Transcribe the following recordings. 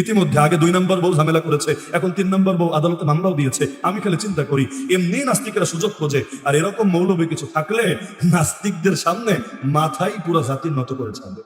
ইতিমধ্যে আগে দুই নম্বর বউ ঝামেলা করেছে, এখন তিন নম্বর বউ আদালতে মামলাও দিয়েছে। আমি খালি চিন্তা করি, এমনি নাস্তিকেরা সুযোগ খোঁজে, আর এরকম মৌলবী কিছু থাকলে নাস্তিকদের সামনে মাথাই পুরো জাতির নত করে ছাড়বে।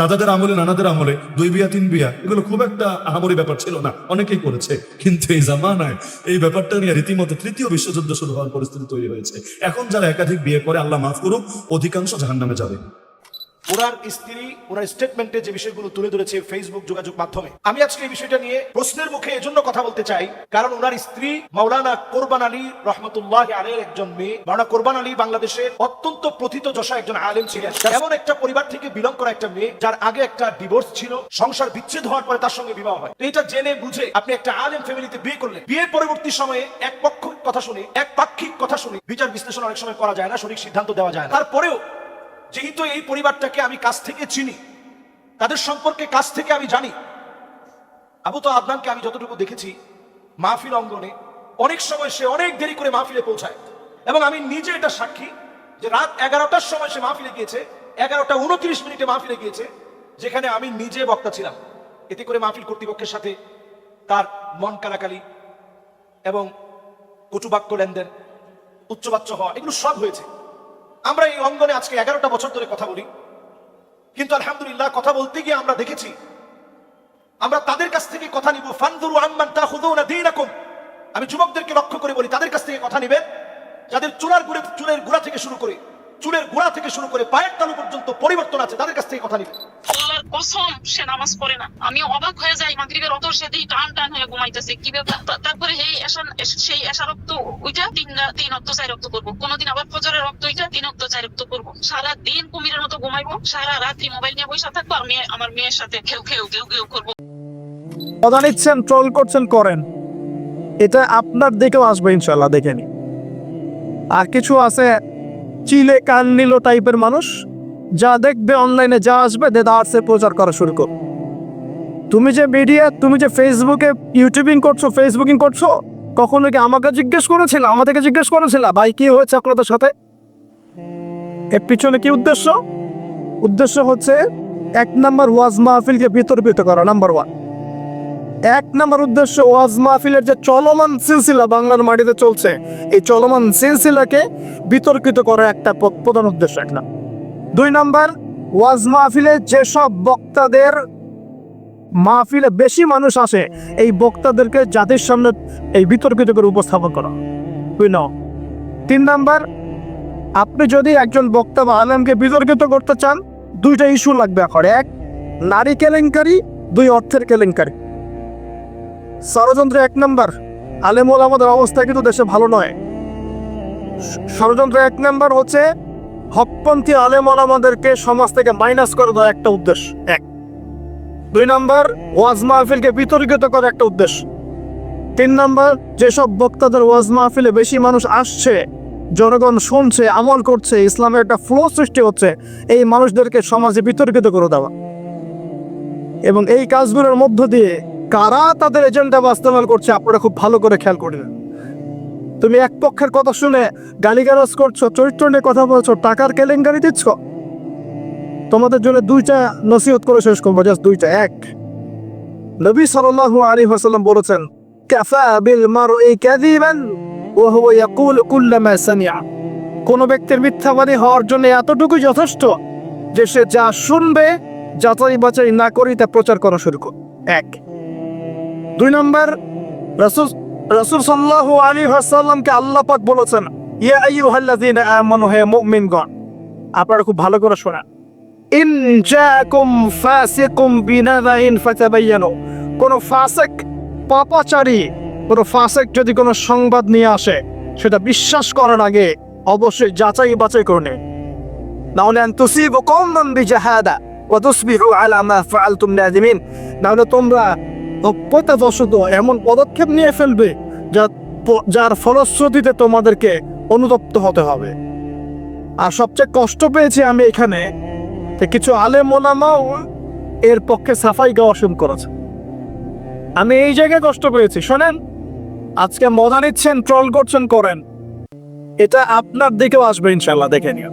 দাদাদের আমলে, নানাদের আমলে, দুই বিয়া, তিন বিয়া, এগুলো খুব একটা আহামরি ব্যাপার ছিল না, অনেকেই করেছে। কিন্তু এই জামানায় এই ব্যাপারটা নিয়ে রীতিমতো তৃতীয় বিশ্বযুদ্ধ শুরু হওয়ার পরিস্থিতি তৈরি হয়েছে। এখন যারা একাধিক বিয়ে করে, আল্লাহ মাফ করুক, অধিকাংশ জাহান্নামে যাবে। ওনার স্ত্রী ওনার স্টেটমেন্টে যে বিষয়গুলো তুলে ধরেছে ফেসবুক যোগাযোগ মাধ্যমে। আমি আজকে এই বিষয়টা নিয়ে প্রশ্নের মুখে এজন্য কথা বলতে চাই কারণ ওনার স্ত্রী মাওলানা কোরবান আলী রহমতুল্লাহ আলের একজন মেয়ে। মাওলানা কোরবান আলী বাংলাদেশের অত্যন্ত প্রথিত যশা একজন আলেম ছিলেন। এমন একটা পরিবার থেকে বিলং করা একটা মেয়ে যার আগে একটা ডিভোর্স ছিল সংসার বিচ্ছেদ হওয়ার পরে তার সঙ্গে বিবাহ হয়। তো এটা জেনে বুঝে আপনি একটা আলেম ফ্যামিলিতে বিয়ে করলেন। বিয়ের পরবর্তী সময়ে এক পক্ষ কথা শুনে এক পাক্ষিক কথা শুনে বিচার বিশ্লেষণ অনেক সময় করা যায় না সঠিক সিদ্ধান্ত দেওয়া যায় না। তারপরেও যেহেতু এই পরিবারটাকে আমি কাছ থেকে চিনি, তাদের সম্পর্কে কাছ থেকে আমি জানি। আবু তো আদনানকে আমি যতটুকু দেখেছি, মাহফিল অঙ্গনে অনেক সময় সে অনেক দেরি করে মাহফিলে পৌঁছায় এবং আমি নিজে এটা সাক্ষী যে রাত এগারোটার সময় সে মাহফিলে গিয়েছে, এগারোটা উনত্রিশ মিনিটে মাহফিলে গিয়েছে, যেখানে আমি নিজে বক্তা ছিলাম। এতে করে মাহফিল কর্তৃপক্ষের সাথে তার মন কারাকালি এবং কটুবাক্য লেনদেন, উচ্চবাচ্য হওয়া, এগুলো সব হয়েছে। আমরা এই অঙ্গনে আজকে এগারোটা বছর ধরে কথা বলি। কিন্তু আলহামদুলিল্লাহ কথা বলতে গিয়ে আমরা দেখেছি, আমরা তাদের কাছ থেকে কথা নিব। ফানদুরু আম্মান দিই দীনাকুম। আমি যুবকদেরকে লক্ষ্য করে বলি, তাদের কাছ থেকে কথা নিবেন। যাদের চুলার গুড়ে, চুলের গুড়া থেকে শুরু করে, চুলের গোড়া থেকে শুরু করে পায়ের তালু পর্যন্ত পরিবর্তন আছে, তাদের কাছ থেকে কথা নিবেন। কসম সে নামাজ পড়ে না। আমি অবাক হয়ে যাই, মাগরিবের অত সে টান টান হয়ে ঘুমাইতেছে। কি ব্যাপার? তারপরে এই এশান সেই এশা রক্ত ওইটা তিন তিন অক্ত চার রক্ত করব। কোনোদিন আবার ফজরের রক্ত ওইটা তিন অক্ত চার রক্ত করব। সারা দিন কুমিরের মতো ঘুমাইবো, সারা রাত্রি মোবাইল নিয়ে বসে থাকব, আর মেয়ে আমার মেয়ের সাথে খেউ খেউ ঘেউ ঘেউ করব। মজা নিচ্ছেন ট্রোল করছেন, করেন। এটা আপনার দিকেও আসবে ইনশাল্লাহ দেখে আর কিছু আছে, চিলে কান নিল টাইপের মানুষ? যা দেখবে অনলাইনে, যা আসবে, দে দার্সে প্রচার করা শুরু কর। তুমি যে মিডিয়া তুমি যে ফেসবুকে ইউটিউবিং করছ ফেসবুকিং করছ, কখনো কি আমাকে জিজ্ঞেস করেছিল? আমাদেরকে জিজ্ঞেস করেছিল? ভাই, কি হয়েছে আপনাদের সাথে? এর পিছনে কি উদ্দেশ্য? উদ্দেশ্য হচ্ছে এক নাম্বার ওয়াজ মাহফিলকে বিতর্কিত করা নাম্বার ওয়ান এক নম্বর উদ্দেশ্য ওয়াজ মাহফিলের যে চলমান সিলসিলা বাংলার মাটিতে চলছে, এই চলমান সিলসিলাকে বিতর্কিত করার একটা প্রধান উদ্দেশ্য একটা দুই নম্বর, ওয়াজ মাহফিলে যেসব বক্তাদের মাহফিলে বেশি মানুষ আসে, এই বক্তাদেরকে জাতির সামনে এই বিতর্কিত করে উপস্থাপন করা। দুই ন তিন নাম্বার, আপনি যদি একজন বক্তা বা আলেমকে বিতর্কিত করতে চান, দুইটা ইস্যু লাগবে এখন এক, নারী কেলেঙ্কারি, দুই, অর্থের কেলেঙ্কারি। ষড়যন্ত্র এক নম্বর, আলেমুল আমাদের অবস্থা কিন্তু দেশে ভালো নয়। ষড়যন্ত্র এক নম্বর হচ্ছে হকপন্থী আলেমুল আমাদেরকে সমাজ থেকে মাইনাস করে দেওয়া একটা উদ্দেশ্য, এক। দুই নম্বর, ওয়াজ মাহফিলকে বিতর্কিত করা একটা উদ্দেশ্য। তিন নম্বর, যেসব বক্তাদের ওয়াজ মাহফিলে বেশি মানুষ আসছে, জনগণ শুনছে, আমল করছে, ইসলামের একটা ফ্লো সৃষ্টি হচ্ছে, এই মানুষদেরকে সমাজে বিতর্কিত করে দেওয়া। এবং এই কাজগুলোর মধ্য দিয়ে কারা তাদের এজেন্ডা বাস্তবায়ন করছে, আপনারা খুব ভালো করে খেয়াল করে নেন। তুমি এক পক্ষের কথা শুনে গালিগালাজ করছ, চরিত্র নিয়ে কথা বলছো, টাকার কেলেঙ্কারি দিচ্ছ? তোমাদের জন্য দুইটা নসিহত করে শেষ করব, জাস্ট দুইটা। এক, নবী সাল্লাল্লাহু আলাইহি ওয়াসাল্লাম বলেছেন, কাফা বিল মারই কাযিবান ওয়া কোন ব্যক্তির মিথ্যাবাদী হওয়ার জন্য এতটুকু যথেষ্ট যে সে যা শুনবে, যাচাই বাছাই না করি তা প্রচার করা শুরু কর এক। দুই নম্বর, রাসূল রাসূল সাল্লাল্লাহু আলাইহি ওয়াসাল্লামকে আল্লাহ পাক বলেছেন, ইয়া আইয়ুহাল্লাযীনা আমানু, হে মুমিনগণ, আপনারা খুব ভালো করে শোনা ইন জাকুম ফাসিকুম বিনাবাইন ফাতাবায়ানু কোন ফাসিক, পাপাচারী, কোন ফাসিক যদি কোনো সংবাদ নিয়ে আসে, সেটা বিশ্বাস করার আগে অবশ্যই যাচাই বাছাই করে নিন। নাহলে তুসিবু কওমান বিজাহাদা, ওয়া তুসবিহু আলা মা ফাআলতুম নাদিমিন নাহলে তোমরা অজ্ঞতাবশত এমন পদক্ষেপ নিয়ে ফেলবে যা যার ফলশ্রুতিতে তোমাদেরকে অনুতপ্ত হতে হবে। আর সবচেয়ে কষ্ট পেয়েছি আমি এখানে কিছু আলেম ওলামাও এর পক্ষে সাফাই গাওয়া শুরু করেছে। আমি এই জায়গায় কষ্ট পেয়েছি, শোনেন। আজকে মজা নিচ্ছেন ট্রল করছেন, করেন। এটা আপনার দিকেও আসবে ইনশাল্লাহ দেখে নিও।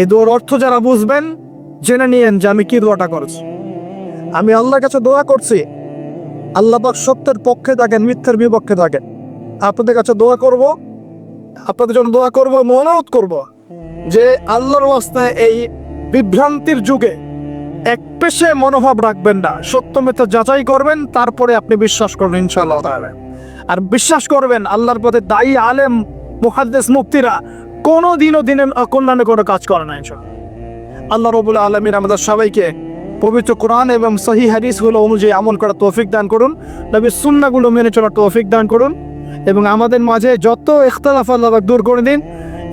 এই দোয়ার অর্থ যারা বুঝবেন, জেনে নিয়েন যে আমি কি দোয়াটা করছি। আমি আল্লাহর কাছে দোয়া করছি, আল্লাহ পাক সত্যের পক্ষে থাকেন, মিথ্যার বিপক্ষে থাকেন। আপনাদের কাছে দোয়া করব, আপনাদের জন্য দোয়া করব মনোত করব যে আল্লাহর অবস্থায় এই বিভ্রান্তির যুগে এক পেশে মনোভাব রাখবেন না, সত্য মিথ্যা যাচাই করবেন, তারপরে আপনি বিশ্বাস করবেন ইনশাআল্লাহ আর বিশ্বাস করবেন, আল্লাহর পথে দায়ী আলেম, মুহাদ্দিস, মুফতিরা কোনো দিনও দিনের কল্যাণে কোনো কাজ করে না ইনশাআল্লাহ। আল্লাহ রবুল আলমিন আমাদের সবাইকে পবিত্র কোরআন এবং সহি হাদিসগুলো অনুযায়ী আমল করার তৌফিক দান করুন, নবীর সুন্নাগুলো মেনে চলার তৌফিক দান করুন এবং আমাদের মাঝে যত ইখতলাফ আল্লাহ দূর করে দিন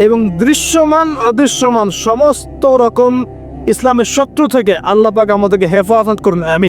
এবং দৃশ্যমান, অদৃশ্যমান সমস্ত রকম ইসলামের শত্রু থেকে আল্লাহ পাক আমাদেরকে হেফাজত করুন আমি